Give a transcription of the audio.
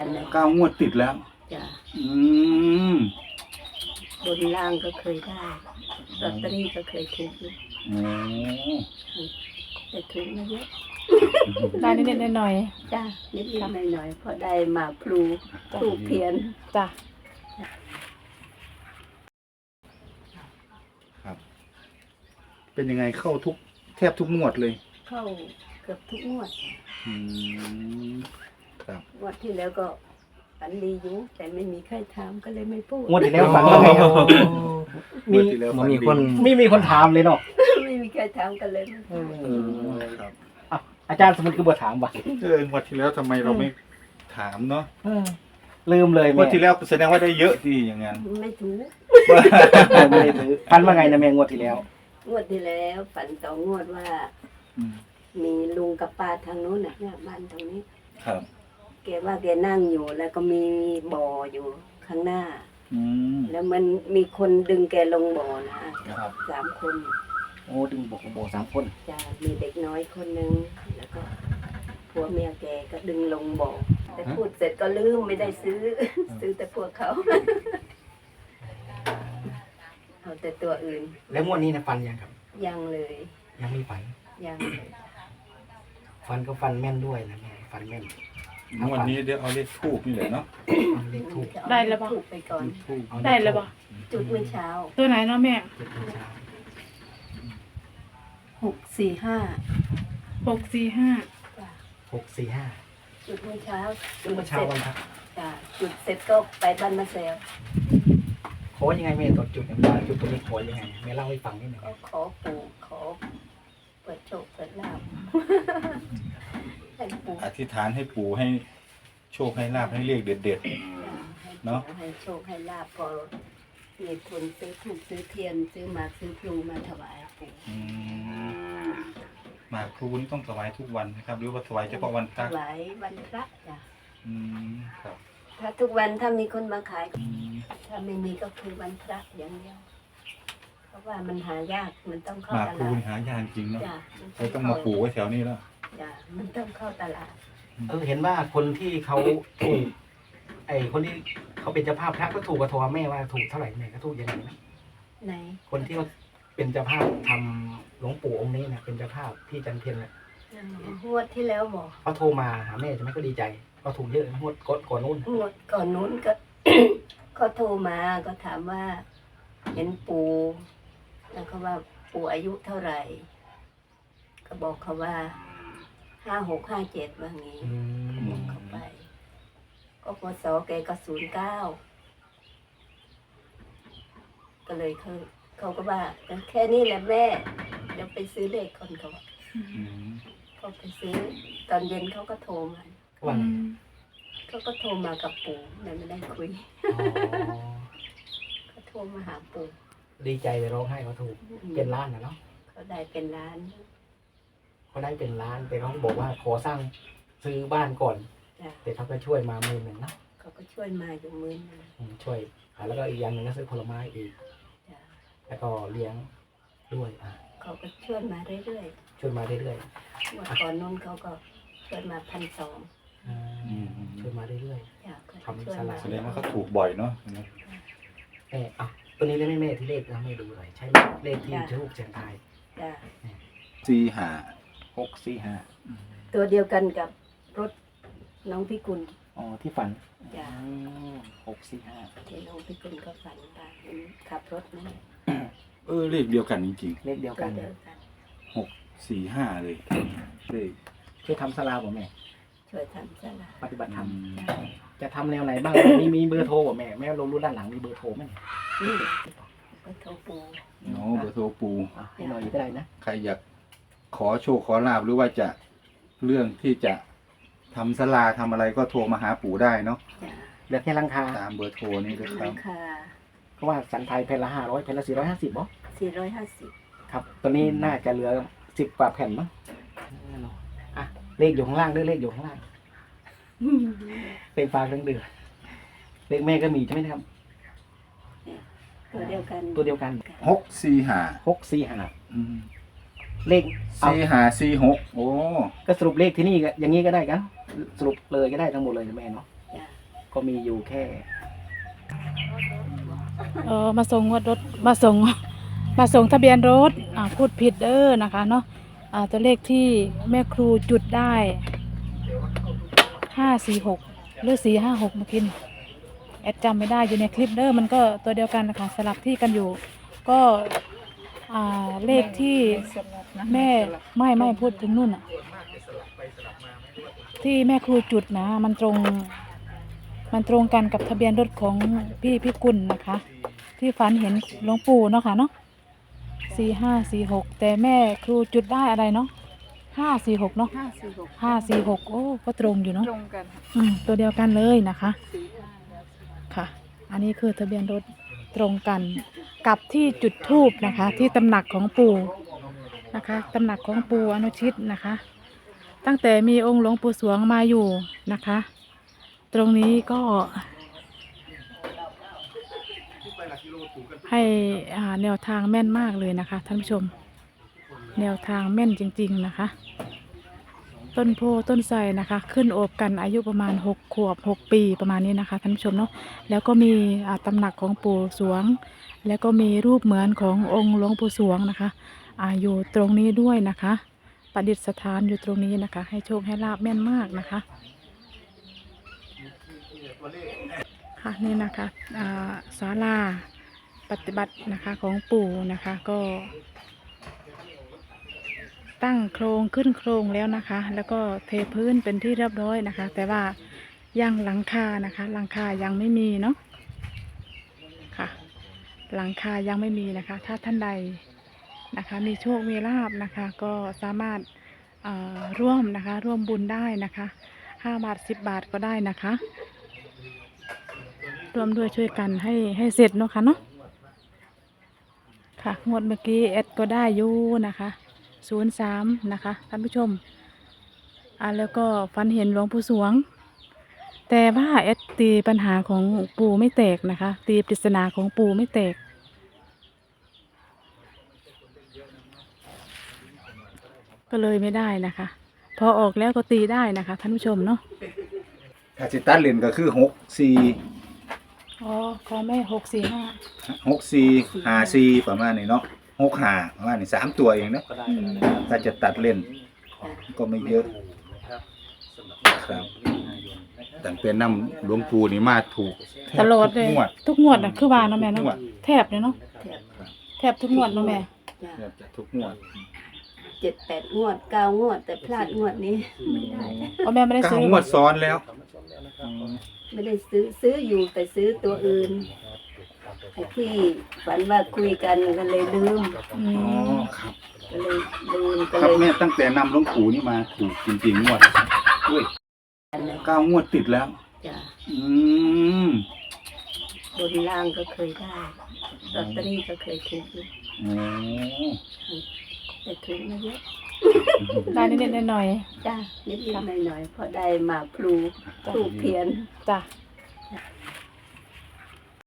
อันนั้นเก้างวดติดแล้ว จ้ะอืมบนล่างก็เคยได้ลอตเตอรี่ก็เคยถูกอยู่โอ้แต่ถูกไม่เยอะได้นิดๆหน่อยจ้ะนิดๆหน่อยๆพอได้มาพลูปลูกเทียนๆจ้ะครับ เป็นยังไงเข้าทุกแทบทุกงวดเลย เข้าเกือบทุกงวด อืม ครับงวดที่แล้วก็ฝันดีอยู่แต่ไม่มีใครถามก็เลยไม่พูด งวดที่แล้วฝันว่าไงครับงวดที่แล้วมันมีฝัคนดีไม่มีคนถามเลยเนาะไม่มีใครถามกันเลยไม่พูดเออครับอะอาจารย์สมมติคือบ่ถามว่ะเอองวดที่แล้วทำไมเราไม่ถามเนาะเออลืมเลยงวแม่ดที่แล้วแสดงว่าได้เยอะที่อย่างนั้น ไม่ถูกไม่ได้ถือพันว่าไงนะแม่งวดที่แล้ว งวดที่แล้ว ฝันสองงวดว่า อืมมีลุงกับป้าทางนู้นน่ะเนี่ยบ้านตรงนี้ ครับแกว่าแกนั่งอยู่ แล้วก็มีบ่ออยู่ข้างหน้า อืมแล้วมันมีคนดึงแกลงบ่อนะครับสามคนโอ้ดึงบอกโบสามคนจะมีเด็กน้อยคนหนึ่งแล้วก็ผัวเมียแกก็ดึงลงบ่อแต่พูดเสร็จก็ลืมไม่ได้ซื้อ ซื้อแต่พวกเขาเอาแต่ตัวอื่นแล้วงวดนี้นะฟันยังครับ ยังเลยยังไม่ฝันยังเลย ฟันก็ฟันแม่นด้วยนะแม่ฟันแม่น งวดนี้เดี๋ยวเอาเลขทูบนี่แหละเนาะเลขถูกจะเอาได้แล้วปะ ถูกไปก่อน ทูบเอาได้แล้วปะจุดเมื่อเช้าตัวไหนเนาะแม่จุดเมื่อเช้าหกสี่ห้าหกสี่ห้าหกสี่ห้าจุดเมื่อเช้าจุดเมื่อเช้าวันครับ จ้ะจุดเสร็จก็ไปบ้านมาแซวขอยังไงแม่ตอนจุดเนี่ยว่าจุดตรงนี้ขอยังไงแม่เล่าให้ฟังนิดหนึ่งก็ขอปู่ขอ เปิดโชคเปิดลาบ ให้ปู่อธิษฐานให้ปู่ให้โชคให้ลาบให้เลขเด็ดให้เนาะ ให้โชคให้ลาบพอมีคนซื้อถูกซื้อเทียนซื้อหมากซื้อพลูมาถวายปู่ๆอืมหมากพลูนี่ต้องถวายทุกวันนะครับ หรือว่าถวายเฉพาะวันพถระวายวันพระจ้ะอืมครับถ้าทุกวันถ้ามีคนมาขาย อืมถ้าไม่มีก็คือวันพระอย่างเดียว เพราะว่ามันหายากมันต้องหเข้ามากตพลูลาดนี่หายากจริงเนาะจ้ะเราต้องมาปลูกไว้แถวนี้แล้ว จ้ะมันต้องเข้าตลาดเออเห็นว่าคนที่เขาถูกไอ้คนที่เขาเป็นเจ้าภาพพระก็ถูกกระโทรแม่ว่าถูกเท่าไหร่แม่ก็ถูกยังไงนะไหนคนที่เขาเป็นเจ้าภาพทำหลวงปู่องค์นี้นะเป็นเจ้าภาพที่จันเทียนนะงวดที่แล้วบอกเขาโทรมาหาแม่จะไม่ก็ดีใจก็ถูกเยอะนะงวดก่อนก่อนนู้นงวดก่อนนู้นก็ เขาโทรมาก็ถามว่า เห็นปูแล้วเขาว่าปูอายุเท่าไหร่ ก็บอกเขาว่า ห้าหกห้าเจ็ดว่างี้อืบมอกเขาไป ก็พศแกก็ศูนย์เก้าก็เลยเขาเขาก็ว่าแค่นี้แหละแม่เดี๋ยวไปซื้อเลขคนเขาว่าอืมเขาไปซื้อ ตอนเย็นเขาก็โทรมาว่าไงเขาก็โทรมากับปู่แต่ไม่ได้คุยอ๋อเขาโทรมาหาปู่ดีใจไปร้องไห้เขาถูกเป็นล้านนะเนาะเขาได้เป็นล้าน เขาได้เป็นล้านแต่เขาบอกว่าขอสร้างซื้อบ้านก่อน จ้ะแต่เขาก็ช่วยมาหมื่นหนึ่งเนาะเขาก็ช่วยมาอยู่หมือนึงอืมช่วยอ่าแล้วก็อีกอย่างหนึ่งก็ซื้อผลไม้อีก จ้ะแล้วก็เลี้ยงด้วยอ่าเขาก็ช่วยมาเรื่อยช่วยมาเรื่อยๆเมื่อก่อนนู้นเขาก็ช่วยมาพันสองๆอ่าช่วยมาเรื่อย จ้ะเขาทำช่วยสลากมาแสดงว่าเขาถูกบ่อยเนาะๆแม่อะตัวนี้ได้ไหมแม่ที่เลขนะไม่ดูหน่อยใช่เลขที่ทูบเสียงทายจ้ะสี่หา หกสี่ห้าตัวเดียวกันกับรถน้องพิกุลอ๋อที่ฝันจ้ะหกสี่ห้าที่น้องพิกุลก็ฝันไปเห็นขับรถนะเออเลขเดียวกันจริงเลขเดียวตักัวนเดียวกัน ๆหกสี่ห้าเลยเลขช่วยทำสลาบ่แม่ช่วยทำสลากปฏิบัติธรรมจ้ะจะทำแนวไหนบ้าง มีมีเบอร์โทรบ่แม่แม่ลงรู้ด้านหลังมีเบอร์โทรไหมนี่ก็โทรปูโอ้เบอร์โทรปู อะให้หน่อยก็ได้นะ ใครอยาก ขอโชคขอลาบหรือว่าจะเรื่องที่จะทำสลาทำอะไรก็โทรมาหาปู่ได้เนาะจ้ะเหลือแค่ลังคา ตามเบอร์โทรนี่เลยครัราบ คาเพราะว่าสันไทยแผ่นละห้าร้อยแผ่นละสี่ร้อยห้าสิบบ่สี่ร้อยห้าสิบครับตอนนี้น่าจะเหลือสิบกว่าแผ่นมั้งอะเลขอยู่ข้างล่างด้วยเลขอยู่ข้างล่างเลขฟ้าเครื่องเดือเลขแม่ก็มีใช่ไหมครับ ตัวเดียวกันตัวเดียวกัน หกสี่หาหกสี่ห้าอืม เลขเอาสี่หาสี่หกโอ้ก็สรุปเลขที่นี่ก็อย่างนี้ก็ได้กันสรุปเลยก็ได้ทั้งหมดเลยนะแม่เนาะจ้ะก็มีอยู่แค่เออมาส่งงวดรถมาส่ง มาส่งทะเบียนรถอ่าพูดผิดเด้อนะคะเนาะอ่าตัวเลขที่แม่ครูจุดได้ห้าสี่หกหรือสี่ห้าหกเมื่อกี้นี่แอดจำไม่ได้อยู่ในคลิปเด้อมันก็ตัวเดียวกันนะคะสลับที่กันอยู่ ก็ อ่าเลขที่แม่ไม่ไม่พูดถึงนู่นอะ ที่แม่ครูจุดนะ มันตรง มันตรงกันกับทะเบียนรถของพี่พี่กุลนะคะ ที่ฝันเห็นหลวงปู่เนาะค่ะเนาะสี่ห้าสี่หกแต่แม่ครูจุดได้อะไรเนาะห้าสี่หกเนาะห้าสี่หกห้าสี่หกโอ้ก็ตรงอยู่เนาะตรงกันอืมตัวเดียวกันเลยนะคะ ค่ะ อันนี้คือทะเบียนรถ ตรงกันกับที่จุดทูบนะคะ ที่ตำหนักของปู่นะคะตำหนักของปู่อนุชิตนะคะ ตั้งแต่มีองค์หลวงปู่สวงมาอยู่นะคะ ตรงนี้ก็ให้อ่าแนวทางแม่นมากเลยนะคะท่านผู้ชม แนวทางแม่นจริง ๆ นะคะ ต้นโพต้นไทรนะคะ ขึ้นโอบกันอายุประมาณหกขวบหกปีประมาณนี้นะคะท่านผู้ชมเนาะแล้วก็มีอ่าตำหนักของปู่สวง แล้วก็มีรูปเหมือนขององค์หลวงปู่สวงนะคะอาอยู่ตรงนี้ด้วยนะคะประดิษฐานอยู่ตรงนี้นะคะ ให้โชคให้ลาบแม่นมากนะคะค่ะนี่นะคะอ่าศาลาปฏิบัตินะคะของปู่นะคะก็ ตั้งโครงขึ้นโครงแล้วนะคะ แล้วก็เทพื้นเป็นที่เรียบร้อยนะคะ แต่ว่ายังหลังคานะคะหลังคายังไม่มีเนาะค่ะ หลังคายังไม่มีนะคะ ถ้าท่านใดนะคะ มีโชคมีลาบนะคะ ก็สามารถเอ่อร่วมนะคะ ร่วมบุญได้นะคะห้าบาทสิบบาทก็ได้นะคะร่วมด้วยช่วยกันให้ให้เสร็จเนาะค่ะเนาะค่ะงวดเมื่อกี้เอ็ดก็ได้อยู่นะคะ ศูนย์สามนะคะท่านผู้ชมอ่าแล้วก็ฟันเห็นหลวงปู่สวง แต่ว่าเอ็ดตีปัญหาของปู่ไม่แตกนะคะ ตีปริศนาของปู่ไม่แตก ก็เลยไม่ได้นะคะ พอออกแล้วก็ตีได้นะคะท่านผู้ชมเนาะถ้าสิตัดเลนก็คือหกสี่อ๋อขอแม่หกสี่ห้าหกสี่ห้าสี่ประมาณนี้เนาะ หกห้าประมาณนี้สามตัวเองเนาะก็ได้อืมแล้วนะครับถ้าจะตัดเล่นก็ไม่เยอะ ครับตั้งแต่นำหลวงปู่นี่มาถูกแทบตลอดเลยทุกงวด ทุกงวดอะคือว่าเนาะแม่ทุกงวเนาะดแทบเลยเนาะแถบแทบทุกงวดเนาะแม่จ้ะแทบจะทุกงวดเจ็ดแปดงวดเก้างวด แต่พลาดงวดนี้ ไม่ได้ เพราะแม่ไม่ได้เก้าซื้องวดซ้อนแล้ว ไม่ได้ซื้อซื้ออยู่แต่ซื้อตัวอื่น ไอ้ที่ฝันว่าคุยกันก็เลยลืมอือ๋อมครับก็เลยลืมก็ครัเลบยแม่ตั้งแต่นำหลวงปู่นี่มาถูกจริงๆงวดด้วยเก้างวดติดแล้ว จ้ะอืมบนล่างก็เคยได้ลอตเตอรี่ก็เคยถูกอยู่โอ้แต่ถูกไม่เยอะได้นิดๆหน่อยจ้ะนิดๆหน่อยๆเพราะได้หมากพลูถูกเทียน ๆจ้ะ